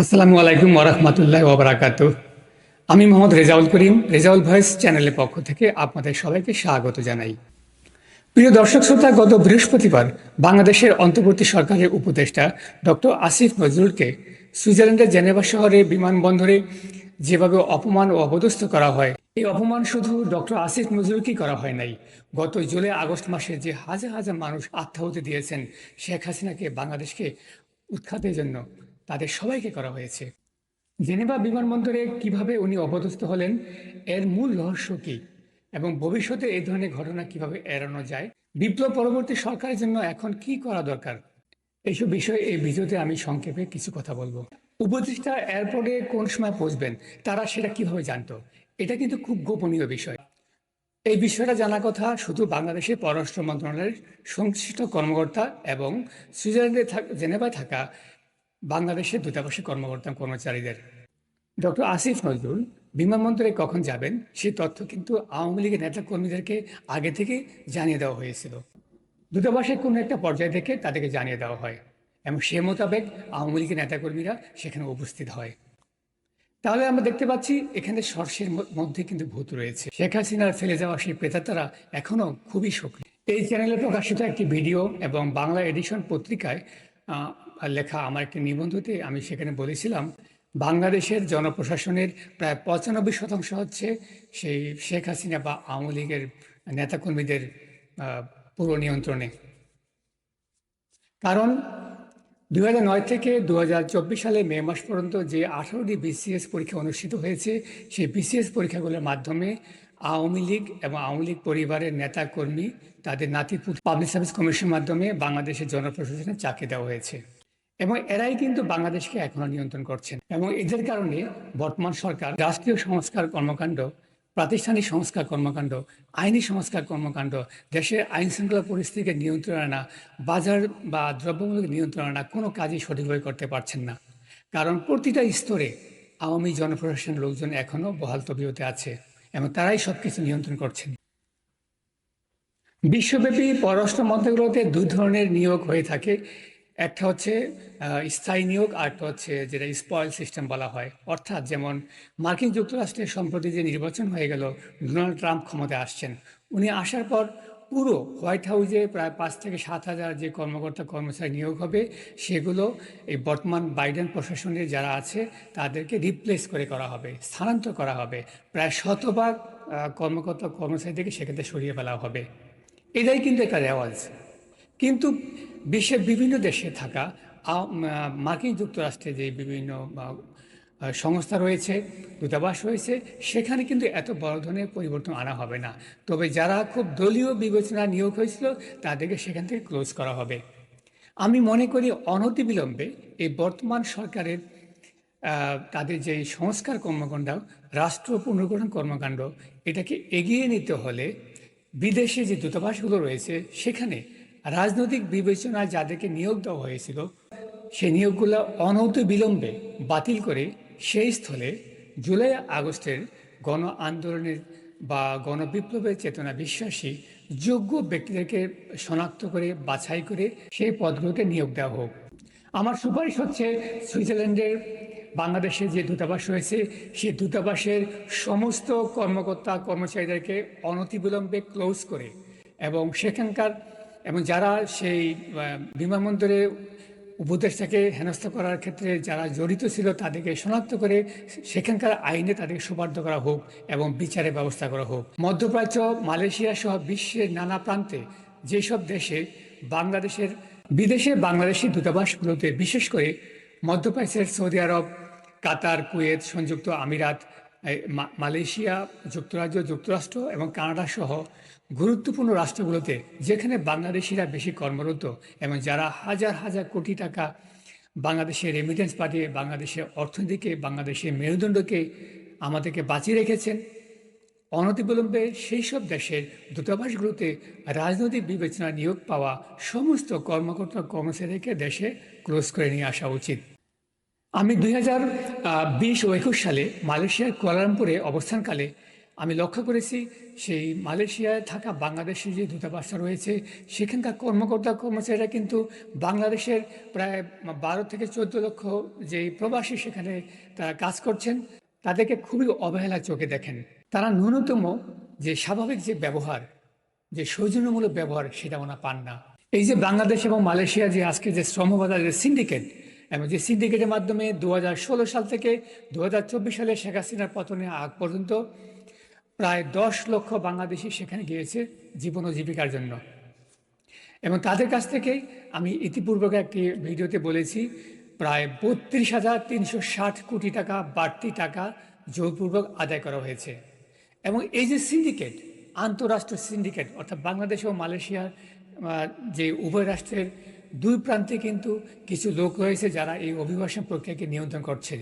আসসালামু আলাইকুম ওরহমতুল্লাহ ওবরাকাতু আমি মোহাম্মদ রেজাউল করিম, রেজাউল ভয়েস চ্যানেলের পক্ষ থেকে আপনাদের সবাইকে স্বাগত জানাই। প্রিয় দর্শক শ্রোতা, গত বৃহস্পতিবার বাংলাদেশের অন্তর্বর্তী সরকারের উপদেষ্টা ডক্টর আসিফ নজরুলকে সুইজারল্যান্ডের জেনেভা শহরে বিমানবন্দরে যেভাবে অপমান ও অপদস্থ করা হয়, এই অপমান শুধু ডক্টর আসিফ নজরুলকেই করা হয় নাই। গত জুলাই আগস্ট মাসে যে হাজার হাজার মানুষ আত্মাহুতি দিয়েছেন শেখ হাসিনাকে বাংলাদেশকে উৎখাতের জন্য তাদের সবাইকে করা হয়েছে। জেনেভা বিমানবন্দরে কীভাবে উনি অপদস্থ হলেন, এর মূল রহস্য কি? এবং ভবিষ্যতে এই ধরনের ঘটনা কীভাবে এড়ানো যায়? বিপ্লব পরবর্তী সরকারের জন্য এখন কি করা দরকার? এইসব বিষয়ে এই ভিডিওতে আমি সংক্ষেপে কিছু কথা বলব। উপদেষ্টা এয়ারপোর্টে কোন সময় পৌঁছবেন, তারা সেটা কীভাবে জানতো? এটা কিন্তু খুব গোপনীয় বিষয়। এই বিষয়টা জানা কথা শুধু বাংলাদেশের পররাষ্ট্র মন্ত্রণালয়ের সংশ্লিষ্ট কর্মকর্তা এবং সুইজারল্যান্ডে জেনেভায় থাকা বাংলাদেশের দূতাবাসের কর্মকর্তা কর্মচারীদের। ডক্টর আসিফ নজরুল বিমানবন্দরে কখন যাবেন সেই তথ্য কিন্তু আওয়ামী লীগের নেতা কর্মীদেরকে আগে থেকে জানিয়ে দেওয়া হয়েছিল। দূতাবাসের কোনো একটা পর্যায় থেকে তাদেরকে জানিয়ে দেওয়া হয় এবং সে মোতাবেক আওয়ামী লীগের নেতাকর্মীরা সেখানে উপস্থিত হয়। তাহলে আমরা দেখতে পাচ্ছি এখানে সর্ষের মধ্যে কিন্তু ভূত রয়েছে। শেখ হাসিনার ফেলে যাওয়া সেই প্রেতাত্মারা এখনও খুবই সক্রিয়। এই চ্যানেলে প্রকাশিত একটি ভিডিও এবং বাংলা এডিশন পত্রিকায় লেখা আমার একটি নিবন্ধতে আমি সেখানে বলেছিলাম, বাংলাদেশের জনপ্রশাসনের প্রায় পঁচানব্বই শতাংশ হচ্ছে সেই শেখ হাসিনা বা আওয়ামী লীগের নেতাকর্মীদের পুরো নিয়ন্ত্রণে। কারণ দু নয় থেকে দু হাজার চব্বিশ সালে মে মাস পর্যন্ত যে আঠারোটি বিসিএস পরীক্ষা অনুষ্ঠিত হয়েছে, সেই বিসিএস পরীক্ষাগুলোর মাধ্যমে আওয়ামী লীগ এবং আওয়ামী লীগ পরিবারের নেতা কর্মী তাদের নাতিপুত পাবলিক সার্ভিস কমিশনের মাধ্যমে বাংলাদেশের জনপ্রশাসনে চাকরি দেওয়া হয়েছে। এবং এরাই কিন্তু বাংলাদেশকে এখনও নিয়ন্ত্রণ করছেন। এবং এদের কারণে বর্তমান সরকার, রাষ্ট্রীয় সংস্কার কর্মকাণ্ড, প্রাতিষ্ঠানিক সংস্কার কর্মকাণ্ড, আইনি সংস্কার কর্মকাণ্ড, দেশের আইন শৃঙ্খলা পরিস্থিতিকে নিয়ন্ত্রণ আনা, বাজার বা দ্রব্যমূল্য নিয়ন্ত্রণ আনা কোনো কাজই সঠিকভাবে করতে পারছেন না। কারণ প্রতিটা স্তরে আওয়ামী জনপ্রশাসনের লোকজন এখনও বহাল তবিয়তে আছে এবং তারাই সব কিছু নিয়ন্ত্রণ করছেন। বিশ্বব্যাপী পররাষ্ট্র মন্ত্রগুলোতে দুই ধরনের নিয়োগ হয়ে থাকে। একটা হচ্ছে স্থায়ী নিয়োগ আর একটা হচ্ছে যেটা স্পয়েল সিস্টেম বলা হয়। অর্থাৎ যেমন মার্কিন যুক্তরাষ্ট্রের সম্প্রতি যে নির্বাচন হয়ে গেল, ডোনাল্ড ট্রাম্প ক্ষমতায় আসছেন। উনি আসার পর পুরো হোয়াইট হাউসে প্রায় পাঁচ থেকে সাত হাজার যে কর্মকর্তা কর্মচারী নিয়োগ হবে, সেগুলো এই বর্তমান বাইডেন প্রশাসনের যারা আছে, তাদেরকে রিপ্লেস করে করা হবে, স্থানান্তর করা হবে। প্রায় শতভাগ কর্মকর্তা কর্মচারীদেরকে সেক্ষেত্রে সরিয়ে ফেলা হবে। এটাই কিন্তু একটা রেওয়াজ। কিন্তু বিশ্বের বিভিন্ন দেশে থাকা মার্কিন যুক্তরাষ্ট্রে যে বিভিন্ন সংস্থা রয়েছে, দূতাবাস রয়েছে, সেখানে কিন্তু এত বড় ধরনের পরিবর্তন আনা হবে না। তবে যারা খুব দলীয় বিবেচনা নিয়োগ হয়েছিল, তাদেরকে সেখান থেকে ক্লোজ করা হবে। আমি মনে করি অনতিবিলম্বে এই বর্তমান সরকারের তাদের যে সংস্কার কর্মকাণ্ড, রাষ্ট্র পুনর্গঠন কর্মকাণ্ড, এটাকে এগিয়ে নিতে হলে বিদেশে যে দূতাবাসগুলো রয়েছে, সেখানে রাজনৈতিক বিবেচনায় যাদেরকে নিয়োগ দেওয়া হয়েছিল সেই নিয়োগগুলো অনতি বিলম্বে বাতিল করে সেই স্থলে জুলাই আগস্টের গণ আন্দোলনের বা গণবিপ্লবের চেতনা বিশ্বাসী যোগ্য ব্যক্তিদেরকে শনাক্ত করে, বাছাই করে সেই পদগুলোতে নিয়োগ দেওয়া হোক। আমার সুপারিশ হচ্ছে সুইজারল্যান্ডের বাংলাদেশে যে দূতাবাস রয়েছে, সেই দূতাবাসের সমস্ত কর্মকর্তা কর্মচারীদেরকে অনতিবিলম্বে ক্লোজ করে এবং সেখানকার এবং যারা সেই বিমানবন্দরে উপদেশটাকে হেনস্থা করার ক্ষেত্রে যারা জড়িত ছিল তাদেরকে শনাক্ত করে সেখানকার আইনে তাদেরকে সুপার্দ করা হোক এবং বিচারের ব্যবস্থা করা হোক। মধ্যপ্রাচ্য, মালয়েশিয়া সহ বিশ্বের নানা প্রান্তে যেসব দেশে বাংলাদেশের, বিদেশে বাংলাদেশি দূতাবাসগুলোতে বিশেষ করে মধ্যপ্রাচ্যের সৌদি আরব, কাতার, কুয়েত, সংযুক্ত আমিরাত মালয়েশিয়া, যুক্তরাজ্য, যুক্তরাষ্ট্র এবং কানাডা সহ গুরুত্বপূর্ণ রাষ্ট্রগুলোতে যেখানে বাংলাদেশিরা বেশি কর্মরত এবং যারা হাজার হাজার কোটি টাকা বাংলাদেশের রেমিটেন্স পাঠিয়ে বাংলাদেশের অর্থনীতিকে, বাংলাদেশের মেরুদণ্ডকে আমাদেরকে বাঁচিয়ে রেখেছেন, অনতিবিলম্বে সেই সব দেশের দূতাবাসগুলোতে রাজনৈতিক বিবেচনা নিয়োগ পাওয়া সমস্ত কর্মকর্তা কর্মচারীকে দেশে ক্লোজ করে নিয়ে আসা উচিত। আমি দুই হাজার বিশ ও একুশ সালে মালয়েশিয়ার কুয়ালালামপুরে অবস্থানকালে আমি লক্ষ্য করেছি সেই মালয়েশিয়ায় থাকা বাংলাদেশের যে দূতাবাসটা রয়েছে, সেখানকার কর্মকর্তা কর্মচারীরা কিন্তু বাংলাদেশের প্রায় বারো থেকে চোদ্দ লক্ষ যে প্রবাসী সেখানে তারা কাজ করছেন, তাদেরকে খুবই অবহেলা চোখে দেখেন। তারা ন্যূনতম যে স্বাভাবিক যে ব্যবহার, যে সৌজন্যমূলক ব্যবহার, সেটা ওনা পান না। এই যে বাংলাদেশ এবং মালয়েশিয়া যে আজকে যে শ্রমবাজার যে সিন্ডিকেট এবং যে সিন্ডিকেটের মাধ্যমে দু হাজার ষোলো সাল থেকে দু হাজার চব্বিশ সালে শেখ হাসিনার পতনের আগ পর্যন্ত প্রায় দশ লক্ষ বাংলাদেশি সেখানে গিয়েছে জীবন ও জীবিকার জন্য। এবং তাদের কাছ থেকে আমি ইতিপূর্বক একটি ভিডিওতে বলেছি, প্রায় বত্রিশ হাজার তিনশো ষাট কোটি টাকা বাড়তি টাকা জোরপূর্বক আদায় করা হয়েছে। এবং এই যে সিন্ডিকেট, আন্তঃরাষ্ট্রীয় সিন্ডিকেট, অর্থাৎ বাংলাদেশ ও মালয়েশিয়ার যে উভয় রাষ্ট্রের দুই প্রান্তে কিন্তু কিছু লোক রয়েছে যারা এই অভিবাসন প্রক্রিয়াকে নিয়ন্ত্রণ করছে।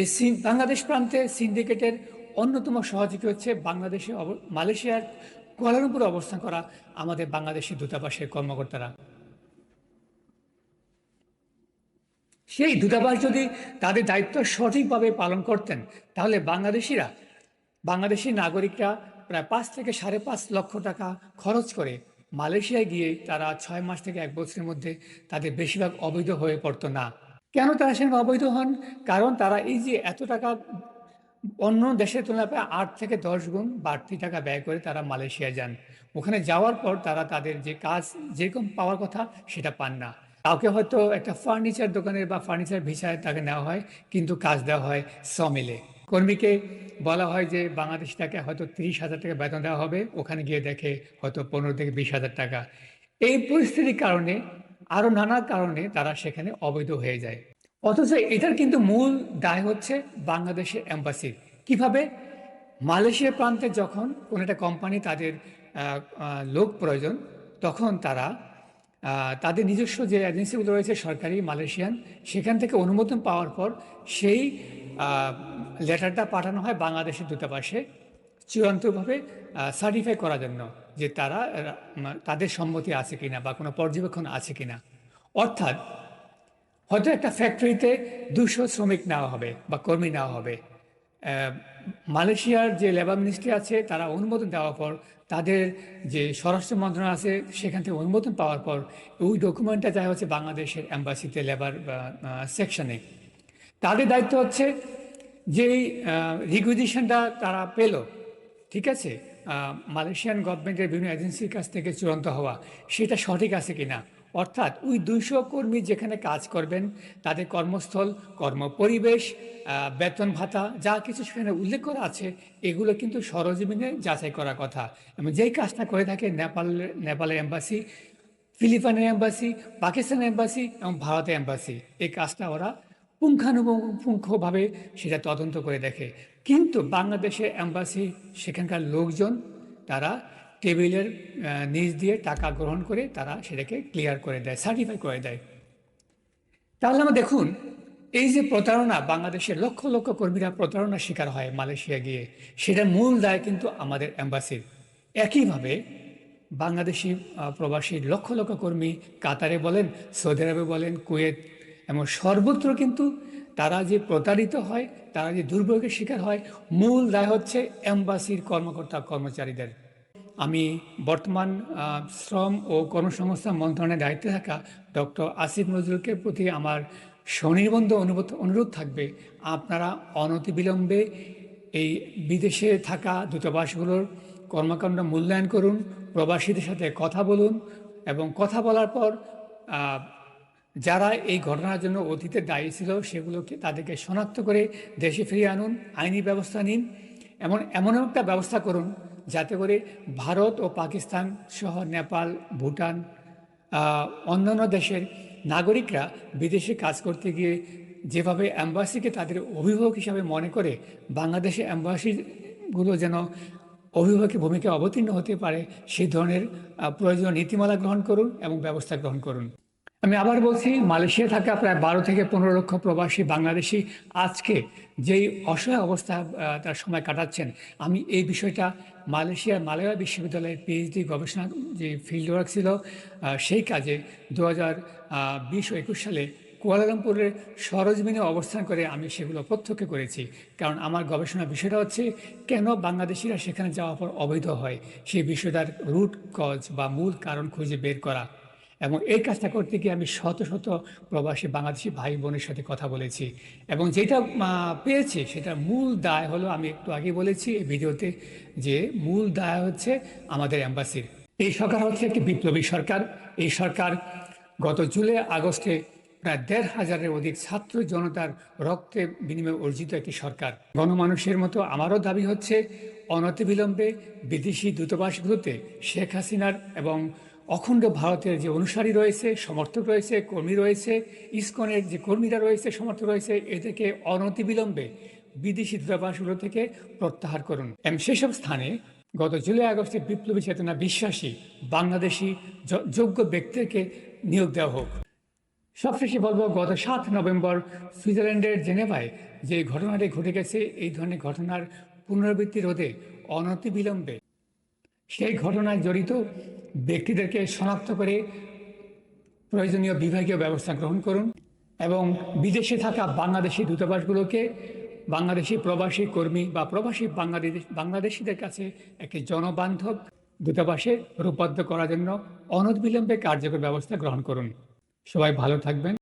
এই বাংলাদেশ প্রান্তে সিন্ডিকেটের অন্যতম সহযোগী হচ্ছে বাংলাদেশে মালয়েশিয়ার কুয়ালালামপুরে অবস্থান করা আমাদের বাংলাদেশের দূতাবাসের কর্মকর্তারা। সেই দূতাবাস যদি তাদের দায়িত্ব সঠিকভাবে পালন করতেন, তাহলে বাংলাদেশিরা বাংলাদেশি নাগরিকরা প্রায় পাঁচ থেকে সাড়ে পাঁচ লক্ষ টাকা খরচ করে মালয়েশিয়ায় গিয়ে তারা ছয় মাস থেকে এক বছরের মধ্যে তাদের বেশিরভাগ অবৈধ হয়ে পড়তো না। কেন তারা সেখানে অবৈধ হন? কারণ তারা এই যে এত টাকা অন্য দেশের তুলনায় প্রায় আট থেকে দশ গুণ বাড়তি টাকা ব্যয় করে তারা মালয়েশিয়া যান। ওখানে যাওয়ার পর তারা তাদের যে কাজ যেরকম পাওয়ার কথা সেটা পান না। কাউকে হয়তো একটা ফার্নিচার দোকানের বা ফার্নিচার ভিসায় তাকে নেওয়া হয়, কিন্তু কাজ দেওয়া হয় সমিলে কর্মীকে বলা হয় যে বাংলাদেশ তাকে হয়তো তিরিশ হাজার টাকা বেতন দেওয়া হবে, ওখানে গিয়ে দেখে হয়তো পনেরো থেকে বিশ হাজার টাকা। এই পরিস্থিতির কারণে আরও নানা কারণে তারা সেখানে অবৈধ হয়ে যায়। অথচ এটার কিন্তু মূল দায় হচ্ছে বাংলাদেশের অ্যাম্বাসির কীভাবে? মালয়েশিয়া প্রান্তে যখন কোনো একটা কোম্পানি তাদের লোক প্রয়োজন, তখন তারা তাদের নিজস্ব যে এজেন্সিগুলো রয়েছে সরকারি মালয়েশিয়ান, সেখান থেকে অনুমোদন পাওয়ার পর সেই লেটারটা পাঠানো হয় বাংলাদেশের দূতাবাসে চূড়ান্তভাবে সার্টিফাই করার জন্য যে তারা তাদের সম্মতি আছে কিনা বা কোনো পর্যবেক্ষণ আছে কিনা। অর্থাৎ হয়তো একটা ফ্যাক্টরিতে দুশো শ্রমিক নেওয়া হবে বা কর্মী নেওয়া হবে। মালয়েশিয়ার যে লেবার মিনিস্ট্রি আছে, তারা অনুমোদন দেওয়ার পর, তাদের যে স্বরাষ্ট্র মন্ত্রণালয় আছে, সেখান থেকে অনুমোদন পাওয়ার পর, ওই ডকুমেন্টটা যায় হচ্ছে বাংলাদেশের অ্যাম্বাসিতে লেবার সেকশনে তাদের দায়িত্ব হচ্ছে যেই রিকুইজিশনটা তারা পেল, ঠিক আছে? মালয়েশিয়ান গভর্নমেন্টের বিভিন্ন এজেন্সির কাছ থেকে চূড়ান্ত হওয়া, সেটা সঠিক আছে কিনা? অর্থাৎ ওই দুইশো কর্মী যেখানে কাজ করবেন, তাদের কর্মস্থল, কর্মপরিবেশ বেতন ভাতা, যা কিছু সেখানে উল্লেখ করা আছে, এগুলো কিন্তু সরজমিনে যাচাই করার কথা। এবং যেই কাজটা করে থাকে নেপাল, নেপালের এম্বাসি ফিলিপাইনের এম্বাসি পাকিস্তানের এম্বাসি এবং ভারতের এম্বাসি এই কাজটা ওরা পুঙ্খানুপুঙ্খভাবে সেটা তদন্ত করে দেখে। কিন্তু বাংলাদেশের এম্বাসি, সেখানকার লোকজন, তারা টেবিলের নিচ দিয়ে টাকা গ্রহণ করে তারা সেটাকে ক্লিয়ার করে দেয় সার্টিফাই করে দেয়। তাহলে আমরা দেখুন, এই যে প্রতারণা বাংলাদেশের লক্ষ লক্ষ কর্মীরা প্রতারণার শিকার হয় মালয়েশিয়া গিয়ে, সেটার মূল দায় কিন্তু আমাদের এম্বাসির একইভাবে বাংলাদেশি প্রবাসী লক্ষ লক্ষ কর্মী কাতারে বলেন, সৌদি আরবে বলেন, কুয়েত এবং সর্বত্র কিন্তু তারা যে প্রতারিত হয়, তারা যে দুর্ভোগের শিকার হয়, মূল দায় হচ্ছে এম্বাসির কর্মকর্তা, কর্মচারীদের। আমি বর্তমান শ্রম ও কর্মসংস্থান মন্ত্রণালয়ের দায়িত্বে থাকা ডক্টর আসিফ নজরুলকে প্রতি আমার স্বনির্বন্ধ অনুরোধ অনুরোধ থাকবে, আপনারা অনতিবিলম্বে এই বিদেশে থাকা দূতাবাসগুলোর কর্মকাণ্ড মূল্যায়ন করুন, প্রবাসীদের সাথে কথা বলুন এবং কথা বলার পর যারা এই ঘটনার জন্য অতীতে দায়ী ছিল সেগুলোকে তাদেরকে শনাক্ত করে দেশে ফিরিয়ে আনুন, আইনি ব্যবস্থা নিন। এমন এমন একটা ব্যবস্থা করুন যাতে করে ভারত ও পাকিস্তান সহ নেপাল, ভুটান অন্যান্য দেশের নাগরিকরা বিদেশে কাজ করতে গিয়ে যেভাবে অ্যাম্বাসিকে তাদের অভিভাবক হিসাবে মনে করে বাংলাদেশে অ্যাম্বাসিগুলো যেন অভিভাবকের ভূমিকা অবতীর্ণ হতে পারে সেই ধরনের প্রয়োজনীয় নীতিমালা গ্রহণ করুন এবং ব্যবস্থা গ্রহণ করুন। আমি আবার বলছি মালয়েশিয়া থাকা প্রায় বারো থেকে পনেরো লক্ষ প্রবাসী বাংলাদেশি আজকে যেই অসহায় অবস্থা তার সময় কাটাচ্ছেন। আমি এই বিষয়টা মালয়েশিয়ার মালয়া বিশ্ববিদ্যালয়ের পিএইচডি গবেষণা যে ফিল্ড ওয়ার্ক ছিল সেই কাজে দু হাজার বিশ ও একুশ সালে কুয়ালালামপুরের সরজমিনে অবস্থান করে আমি সেগুলো প্রত্যক্ষ করেছি। কারণ আমার গবেষণা বিষয়টা হচ্ছে, কেন বাংলাদেশিরা সেখানে যাওয়ার পর অবৈধ হয়? সেই বিষয়টার রুট কজ বা মূল কারণ খুঁজে বের করা। এবং এই কাজটা করতে গিয়ে আমি শত শত প্রবাসী বাংলাদেশি ভাই বোনের সাথে কথা বলেছি এবং যেটা পেয়েছি সেটার মূল দায় হলো আমি একটু আগে বলেছি এই ভিডিওতে যে মূল দায় হচ্ছে আমাদের অ্যাম্বাসির এই সরকার হচ্ছে একটি বিপ্লবী সরকার। এই সরকার গত জুলাই, আগস্টে প্রায় দেড় হাজারের অধিক ছাত্র জনতার রক্তে বিনিময়ে অর্জিত একটি সরকার। গণমানুষের মতো আমারও দাবি হচ্ছে, অনতিবিলম্বে বিদেশি দূতাবাসগুলোতে শেখ হাসিনার এবং অখণ্ড ভারতের যে অনুসারী রয়েছে, সমর্থক রয়েছে, কর্মী রয়েছে, ইসকনের যে কর্মীরা রয়েছে, সমর্থক রয়েছে, এদেরকে অনতিবিলম্বে বিদেশি দূতাবাসগুলো থেকে প্রত্যাহার করুন। এবং সেসব স্থানে গত জুলাই আগস্টে বিপ্লবী চেতনা বিশ্বাসী বাংলাদেশি যোগ্য ব্যক্তিকে নিয়োগ দেওয়া হোক। সবশেষে বলব, গত সাত নভেম্বর সুইজারল্যান্ডের জেনেভায় যে ঘটনাটি ঘটে গেছে, এই ধরনের ঘটনার পুনরাবৃত্তি রোধে অনতিবিলম্বে সেই ঘটনায় জড়িত ব্যক্তিদেরকে শনাক্ত করে প্রয়োজনীয় বিভাগীয় ব্যবস্থা গ্রহণ করুন এবং বিদেশে থাকা বাংলাদেশি দূতাবাসগুলোকে বাংলাদেশি প্রবাসী কর্মী বা প্রবাসী বাংলাদেশ, বাংলাদেশিদের কাছে একটি জনবান্ধব দূতাবাসে রূপান্তর করার জন্য অনদবিলম্বে কার্যকর ব্যবস্থা গ্রহণ করুন। সবাই ভালো থাকবেন।